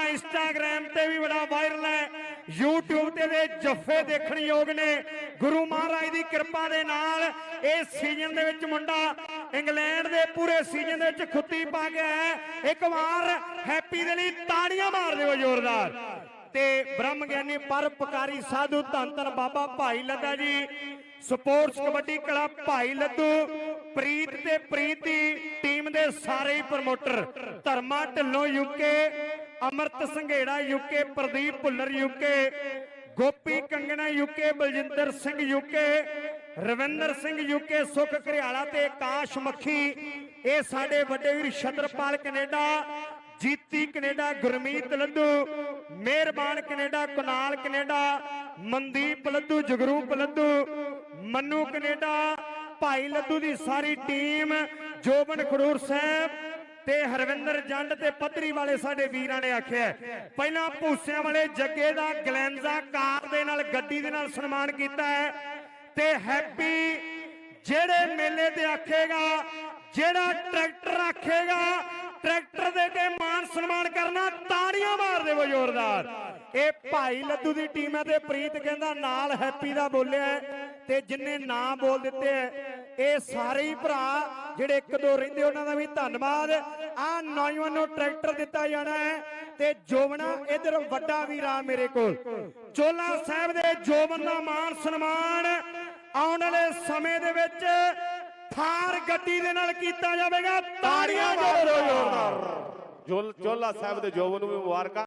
ਤਾਂ ਇੰਸਟਾਗ੍ਰam ਤੇ ਵੀ ਬੜਾ ਵਾਇਰਲ ਹੈ। YouTube ਤੇ ਦੇ ਜੱਫੇ ਦੇਖਣ ਯੋਗ ਨੇ। ਗੁਰੂ ਮਹਾਰਾਜ ਦੀ ਕਿਰਪਾ ਦੇ ਨਾਲ ਇਸ ਸੀਜ਼ਨ ਦੇ ਵਿੱਚ ਮੁੰਡਾ ਇੰਗਲੈਂਡ ਦੇ ਪੂਰੇ ਸੀਜ਼ਨ ਦੇ ਵਿੱਚ ਖੁੱਤੀ ਪਾ ਗਿਆ ਹੈ। ਇੱਕ ਵਾਰ ਹੈਪੀ ਦੇ ਲਈ ਤਾੜੀਆਂ ਮਾਰ ਦਿਓ ਜ਼ੋਰਦਾਰ। ਤੇ ਬ੍ਰਹਮ ਗਿਆਨੀ ਪਰਪਕਾਰੀ ਸਾਧੂ ਧੰਨ ਬਾਬਾ ਭਾਈ ਲੱਦਾ ਜੀ ਸਪੋਰਟਸ ਕਬੱਡੀ ਕਲੱਬ ਭਾਈ ਲੱਦੂ, ਪ੍ਰੀਤ ਤੇ ਪ੍ਰੀਤੀ ਟੀਮ ਦੇ ਸਾਰੇ promoter Dharma Dhillon UK Amrit Sanghera UK Pradeep Bhullar UK Gopi Kangna UK Baljinder Singh UK Ravinder Singh UK Sukh Ghariala ਤੇ ਆਕਾਸ਼ ਮੱਖੀ। ਇਹ ਸਾਡੇ ਵੱਡੇ ਵੀਰ Chhatarpal Canada, Jeeti Canada, Gurmeet Laddu, Meharban Canada, Kunal Canada, Mandeep Laddu, Jagroop Laddhu Mannu Canada, ਭਾਈ ਲੱਡੂ ਦੀ ਸਾਰੀ team, ਜੋਬਨ ਖਡੂਰ ਸਾਹਿਬ ਤੇ ਹਰਵਿੰਦਰ ਜੰਡ ਤੇ ਪੱਧਰੀ ਵਾਲੇ ਸਾਡੇ ਵੀਰਾਂ ਨੇ ਆਖਿਆ ਪਹਿਲਾਂ ਭੂਸਿਆਂ ਵਾਲੇ ਜੱਗੇ ਦਾ ਗਲੈਂਜ਼ਾ ਕਾਰ ਦੇ ਨਾਲ ਗੱਡੀ ਦੇ ਨਾਲ ਸਨਮਾਨ ਕੀਤਾ ਹੈ ਤੇ ਹੈਪੀ ਜਿਹੜੇ ਮੇਲੇ ਤੇ ਆਖੇਗਾ ਜਿਹੜਾ ਟਰੈਕਟਰ ਆਖੇਗਾ ਟਰੈਕਟਰ ਦੇ ਤੇ ਮਾਨ ਸਨਮਾਨ ਕਰਨਾ ਤਾੜੀਆਂ ਮਾਰ ਦੇਵੋ ਜ਼ੋਰਦਾਰ। ਇਹ ਭਾਈ ਲੱਦੂ ਦੀ ਟੀਮ ਹੈ ਤੇ ਪ੍ਰੀਤ ਕਹਿੰਦਾ ਨਾਲ ਹੈਪੀ ਦਾ ਬੋਲਿਆ ਤੇ ਜਿੰਨੇ ਨਾਂ ਬੋਲ ਦਿੱਤੇ ਹੈ, ਇਹ ਸਾਰੇ ਹੀ ਭਰਾ ਜਿਹੜੇ ਇੱਕ ਦੋ ਰਹਿੰਦੇ, ਉਹਨਾਂ ਦਾ ਵੀ ਧੰਨਵਾਦ। ਆ ਨੌਜਵਾਨ ਨੂੰ ਟਰੈਕਟਰ ਦਿੱਤਾ ਜਾਣਾ ਹੈ ਤੇ ਜੋਬਣਾ ਇਧਰ ਵੱਡਾ ਵੀਰਾ ਮੇਰੇ ਕੋਲ। ਚੋਲਾ ਸਾਹਿਬ ਦੇ ਜੋਬਨ ਦਾ ਮਾਨ ਸਨਮਾਨ ਆਉਣ ਵਾਲੇ ਸਮੇਂ ਦੇ ਵਿੱਚ ਥਾਰ ਗੱਡੀ ਦੇ ਨਾਲ ਕੀਤਾ ਜਾਵੇਗਾ। ਤਾੜੀਆਂ ਮਾਰੋ। ਜ਼ੋਰਦਾਰ ਚੋਲਾ ਸਾਹਿਬ ਦੇ ਜੋਬਨ ਨੂੰ ਵੀ ਮੁਬਾਰਕਾਂ।